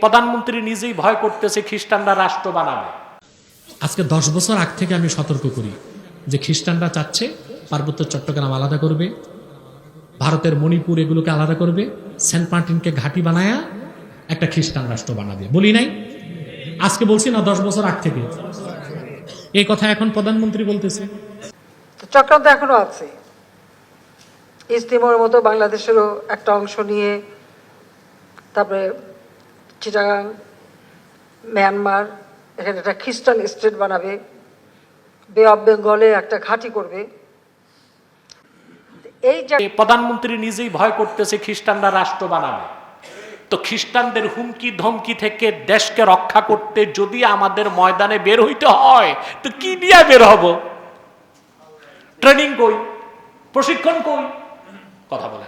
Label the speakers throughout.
Speaker 1: প্রধানমন্ত্রী নিজেই ভয় করতেছে খ্রিস্টানরা রাষ্ট্র বানাবে।
Speaker 2: আজকে দশ বছর আগ থেকে আমি সতর্ক করি যে খ্রিস্টানরা চাচ্ছে পার্বত্য চট্টগ্রাম আলাদা করবে ভারতের মণিপুর এগুলোকে আলাদা করবে সেন্ট মার্টিনকে ঘাঁটি বানায়া একটা খ্রিস্টান রাষ্ট্র বানাবে। বলি নাই? আজকে বলছি না দশ বছর আগ থেকে। এই কথা এখন প্রধানমন্ত্রী বলতেছে।
Speaker 3: তো চক্রান্ত এখনও আছে। ইস্তিমোর মতো বাংলাদেশেরও একটা অংশ নিয়ে তারপরে চিটাগাং মিয়ানমার এখানে একটা খ্রিস্টান স্টেট বানাবে। বে অফ বেঙ্গলে একটা ঘাঁটি করবে। এই যে
Speaker 1: প্রধানমন্ত্রী নিজেই ভয় করতেছে খ্রিস্টানরা রাষ্ট্র বানাবে। তো খ্রিস্টানদের হুমকি ধমকি থেকে দেশকে রক্ষা করতে যদি আমাদের ময়দানে বের হইতে হয়, তো কি দিয়ে বের হব? ট্রেনিং কই? প্রশিক্ষণ কই? কথা বলে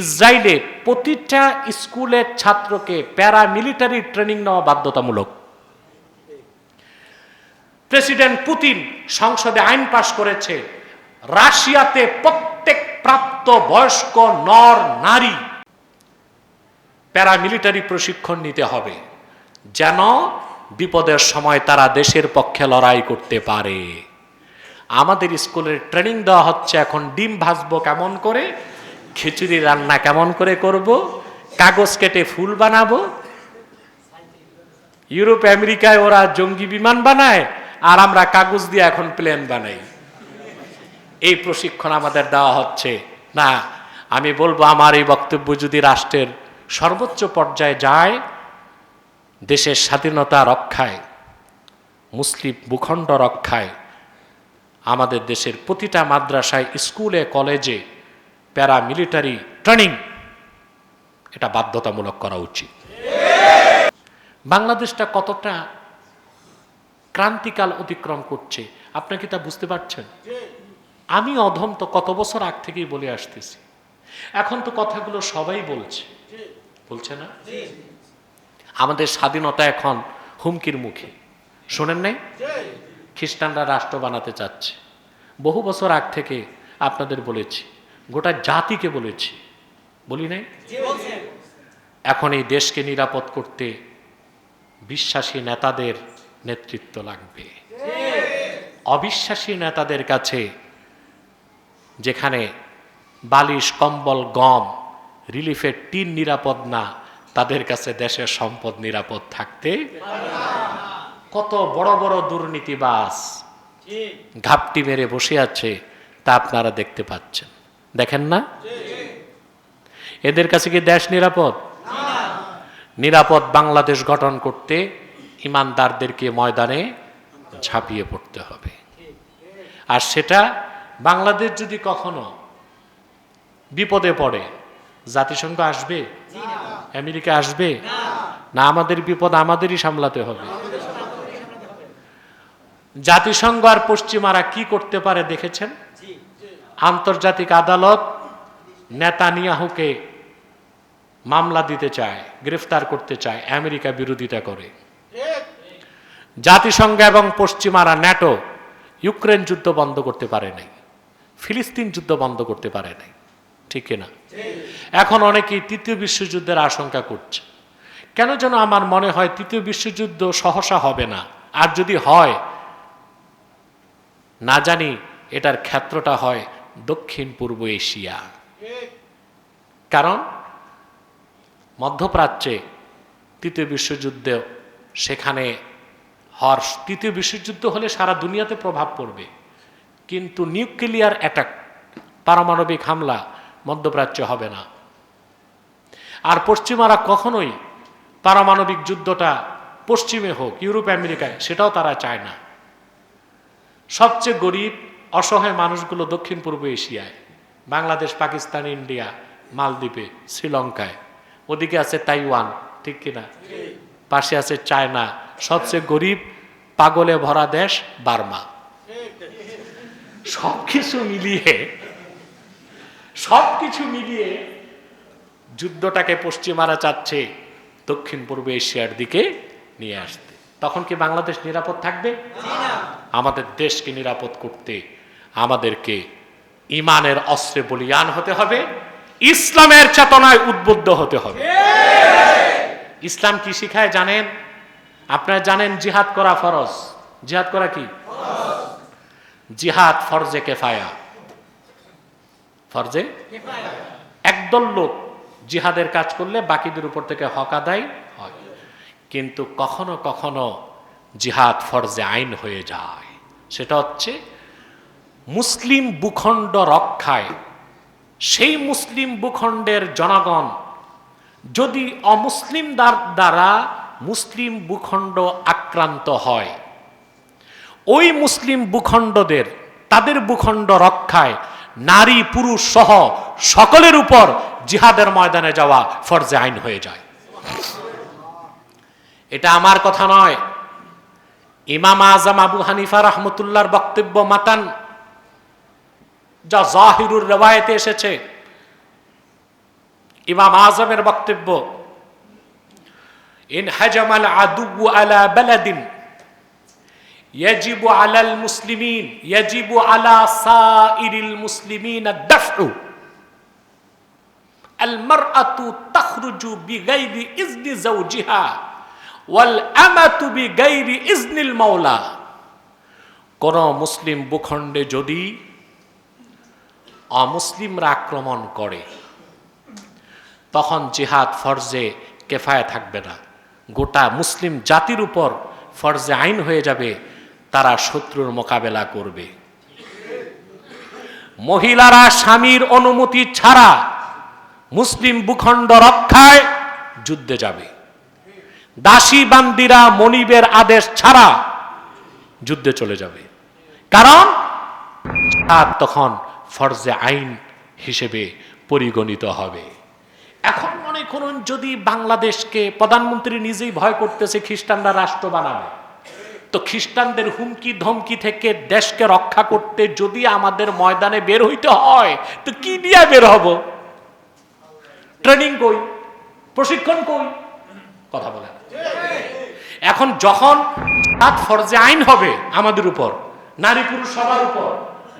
Speaker 1: ইসরায়েলে প্রতিটা স্কুলের ছাত্রকে প্যারামিলিটারি ট্রেনিং নেওয়া বাধ্যতামূলক। প্রেসিডেন্ট পুতিন সংসদে আইন পাশ করেছে, রাশিয়াতে প্রত্যেক প্রাপ্ত বয়স্ক নর নারী প্যারামিলিটারি প্রশিক্ষণ নিতে হবে, যেন বিপদের সময় তারা দেশের পক্ষে লড়াই করতে পারে। আমাদের স্কুলের ট্রেনিং দেওয়া হচ্ছে, এখন ডিম ভাজবো কেমন করে? খিচুড়ি রান্না কেমন করে করব? কাগজ কেটে ফুল বানাবো? ইউরোপ, আমেরিকায় ওরা জঙ্গি বিমান বানায় আর আমরা কাগজ দিয়ে এখন প্লেন বানাই। এই প্রশিক্ষণ আমাদের দেওয়া হচ্ছে। না, আমি বলব আমার এই বক্তব্য যদি রাষ্ট্রের সর্বোচ্চ পর্যায়ে যায়, দেশের স্বাধীনতা রক্ষায়, মুসলিম ভূখণ্ড রক্ষায়, আমাদের দেশের প্রতিটা মাদ্রাসায়, স্কুলে, কলেজে প্যারামিলিটারি ট্রেনিং এটা বাধ্যতামূলক করা উচিত। বাংলাদেশটা কতটা ক্রান্তিকাল অতিক্রম করছে আপনি কি তা বুঝতে পারছেন? আমি অধম তো কত বছর আগ থেকেই বলে আসতেছি। এখন তো কথাগুলো সবাই বলছে। বলছে না? আমাদের স্বাধীনতা এখন হুমকির মুখে। শোনেন নাই? খ্রিস্টানরা রাষ্ট্র বানাতে চাচ্ছে। বহু বছর আগ থেকে আপনাদের বলেছি গোটা জাতিকে বলেছি। বলি নাই? এখন এই দেশকে নিরাপদ করতে বিশ্বাসী নেতাদের নেতৃত্ব লাগবে। অবিশ্বাসী নেতাদের কাছে যেখানে বালিশ কম্বল গম রিলিফের টিন নিরাপদ না তাদের কাছে দেশের সম্পদ নিরাপদ থাকতে কত বড় বড় দুর্নীতিবাস ঘাপটি মেরে বসে আছে তা আপনারা দেখতে পাচ্ছেন। দেখেন না? এদের কাছে কি দেশ নিরাপদ? নিরাপদ বাংলাদেশ গঠন করতে ইমানদারদেরকে ময়দানে ঝাঁপিয়ে পড়তে হবে। আর সেটা বাংলাদেশ যদি কখনো বিপদে পড়ে, জাতিসংঘ আসবে? আমেরিকা আসবে? না, আমাদের বিপদ আমাদেরই সামলাতে হবে। জাতিসংঘ আর পশ্চিমারা কি করতে পারে দেখেছেন? আন্তর্জাতিক আদালত নেতানিয়াহুকে মামলা দিতে চায়, গ্রেফতার করতে চায়, আমেরিকা বিরোধিতা করে। জাতিসংঘ এবং পশ্চিমারা ন্যাটো ইউক্রেন যুদ্ধ বন্ধ করতে পারে নাই, ফিলিস্তিন যুদ্ধ বন্ধ করতে পারে নাই, ঠিক না এখন অনেকেই তৃতীয় বিশ্বযুদ্ধের আশঙ্কা করছে। কেন যেন আমার মনে হয় তৃতীয় বিশ্বযুদ্ধ সহসা হবে না, আর যদি হয়, না জানি এটার ক্ষেত্রটা হয় দক্ষিণ পূর্ব এশিয়া। কারণ মধ্যপ্রাচ্যে তৃতীয় বিশ্বযুদ্ধ, সেখানে হর তৃতীয় বিশ্বযুদ্ধ হলে সারা দুনিয়াতে প্রভাব পড়বে। কিন্তু নিউক্লিয়ার অ্যাটাক, পারমাণবিক হামলা মধ্যপ্রাচ্যে হবে না। আর পশ্চিমারা কখনোই পারমাণবিক যুদ্ধটা পশ্চিমে হোক, ইউরোপ, আমেরিকায়, সেটাও তারা চায় না। সবচেয়ে গরিব অসহায় মানুষগুলো দক্ষিণ পূর্ব এশিয়ায় বাংলাদেশ পাকিস্তান ইন্ডিয়া মালদ্বীপে শ্রীলঙ্কায়। ওদিকে আছে তাইওয়ান ঠিক কিনা? পাশে আছে চায়না সবচেয়ে গরিব পাগলে ভরা দেশ বার্মা। সব কিছু মিলিয়ে সব কিছু মিলিয়ে যুদ্ধটাকে পশ্চিমারা চাচ্ছে দক্ষিণ পূর্ব এশিয়ার দিকে নিয়ে আসতে। তখন কি বাংলাদেশ নিরাপদ থাকবে? আমাদের দেশকে নিরাপদ করতে আমাদেরকে ইমানের অস্ত্রে বলিয়ান হতে হবে, ইসলামের চেতনায় উদ্বুদ্ধ হতে হবে। ইসলাম কি শিখায় জানেন? আপনারা জানেন জিহাদ করা ফরজ। জিহাদ করা কি? জিহাদ ফরজে কেফায়া। ফরজে? একদল লোক জিহাদের কাজ করলে বাকিদের উপর থেকে হক আদায় হয়। কিন্তু কখনো কখনো জিহাদ ফরজে আইন হয়ে যায়। সেটা হচ্ছে মুসলিম ভূখণ্ড রক্ষায়, সেই মুসলিম ভূখণ্ডের জনগণ যদি অমুসলিম দ্বার- মুসলিম ভূখণ্ড আক্রান্ত হয়, ওই মুসলিম ভূখণ্ডদের, তাদের ভূখণ্ড রক্ষায় নারী, পুরুষ সহ সকলের উপর জিহাদের ময়দানে যাওয়া ফরজে আইন হয়ে যায়। এটা আমার কথা নয়। ইমাম আজম আবু হানিফা রহমতুল্লাহর বক্তব্য মাতান যা জাহিরুর রেওয়ায়তে এসেছে ইমাম আজমের বক্তব্য ইন হাজামাল আদু আলা বালাদিন يجب على المسلمين يجب على سائر المسلمين الدفع المرأة تخرج بغير إذن زوجها والأمة بغير إذن المولى কোন মুসলিম ভূখণ্ডে যদি অমুসলিমরা আক্রমণ করে, তখন জিহাদ ফরজে কেফায় থাকবে না। গোটা মুসলিম জাতির উপর ফরজে আইন হয়ে যাবে, তারা শত্রুর মোকাবেলা করবে। মহিলারা স্বামীর অনুমতি ছাড়া মুসলিম ভূখণ্ড রক্ষায় যুদ্ধে যাবে। দাসী বান্দিরা মনিবের আদেশ ছাড়া যুদ্ধে চলে যাবে। কারণ তখন ফরজে আইন হিসেবে পরিগণিত হবে। এখন মনে করুন, যদি বাংলাদেশকে প্রধানমন্ত্রী নিজেই ভয় করতেছে, খ্রিস্টানরা রাষ্ট্র বানাবে, তো খ্রিস্টানদের হুমকি ধমকি থেকে দেশকে রক্ষা করতে যদি আমাদের ময়দানে বের হইতে হয়, তো কি দিয়ে বের হব? ট্রেনিং কই? প্রশিক্ষণ কই? কথা বলে এখন যখন ফরজে আইন হবে আমাদের উপর, নারী পুরুষ সবার উপর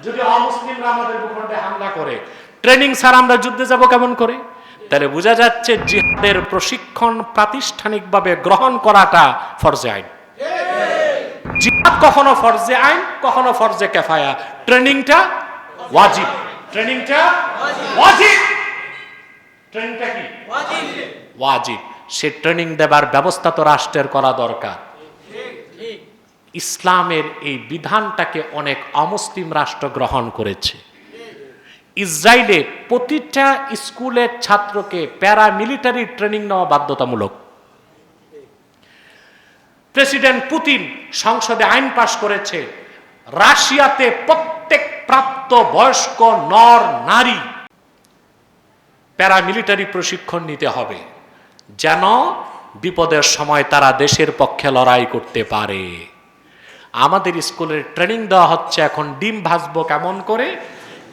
Speaker 1: যদি অমুসলিমরা আমাদের ভূখণ্ডে হামলা করে ট্রেনিং স্যার আমরা যুদ্ধে যাব কেমন করে? তাহলে বোঝা যাচ্ছে জিহাদের প্রশিক্ষণ প্রাতিষ্ঠানিকভাবে গ্রহণ করাটা ফরজে আইন। জিহাদ কখনো ফরজে আইন কখনো ফরজে কেফায়া। ট্রেনিংটা ওয়াজিব। ট্রেনিংটা ওয়াজিব। ট্রেনিংটা কি? ওয়াজিব। সে ট্রেনিং দেবার ব্যবস্থা তো রাষ্ট্রের করা দরকার। ইসলামের এই বিধানটাকে অনেক অমুসলিম রাষ্ট্র গ্রহণ করেছে। ইসরায়েলে প্রতিটা স্কুলের ছাত্রকে প্যারামিলিটারি ট্রেনিং নেওয়া বাধ্যতামূলক। প্রেসিডেন্ট পুতিন সংসদে আইন পাশ করেছে, রাশিয়াতে প্রত্যেক প্রাপ্ত বয়স্ক নর নারী প্যারামিলিটারি প্রশিক্ষণ নিতে হবে, যেন বিপদের সময় তারা দেশের পক্ষে লড়াই করতে পারে। আমাদের স্কুলের ট্রেনিং দেওয়া হচ্ছে এখন, ডিম ভাজবো কেমন করে,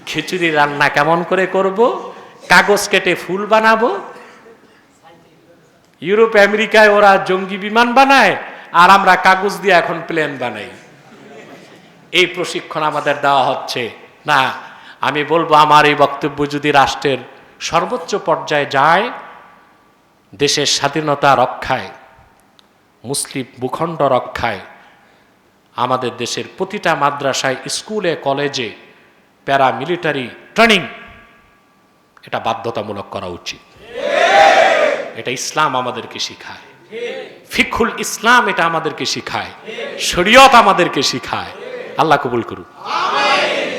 Speaker 1: খিচুড়ি রান্না কেমন করে করব, কাগজ কেটে ফুল বানাবো। ইউরোপ, আমেরিকায় ওরা জঙ্গি বিমান বানায়, আর আমরা কাগজ দিয়ে এখন প্লেন বানাই। এই প্রশিক্ষণ আমাদের দেওয়া হচ্ছে। না, আমি বলব আমার এই বক্তব্য যদি রাষ্ট্রের সর্বোচ্চ পর্যায়ে যায়, দেশের স্বাধীনতা রক্ষায়, মুসলিম ভূখণ্ড রক্ষায় আমাদের দেশের প্রতিটা মাদ্রাসায়, স্কুলে, কলেজে প্যারামিলিটারি ট্রেনিং। এটা বাধ্যতামূলক করা উচিত। এটা ইসলাম আমাদেরকে শিখায়। ফিকুল ইসলাম এটা আমাদেরকে শিখায়। শরীয়ত আমাদেরকে শিখায়। আল্লাহ কবুল করুক।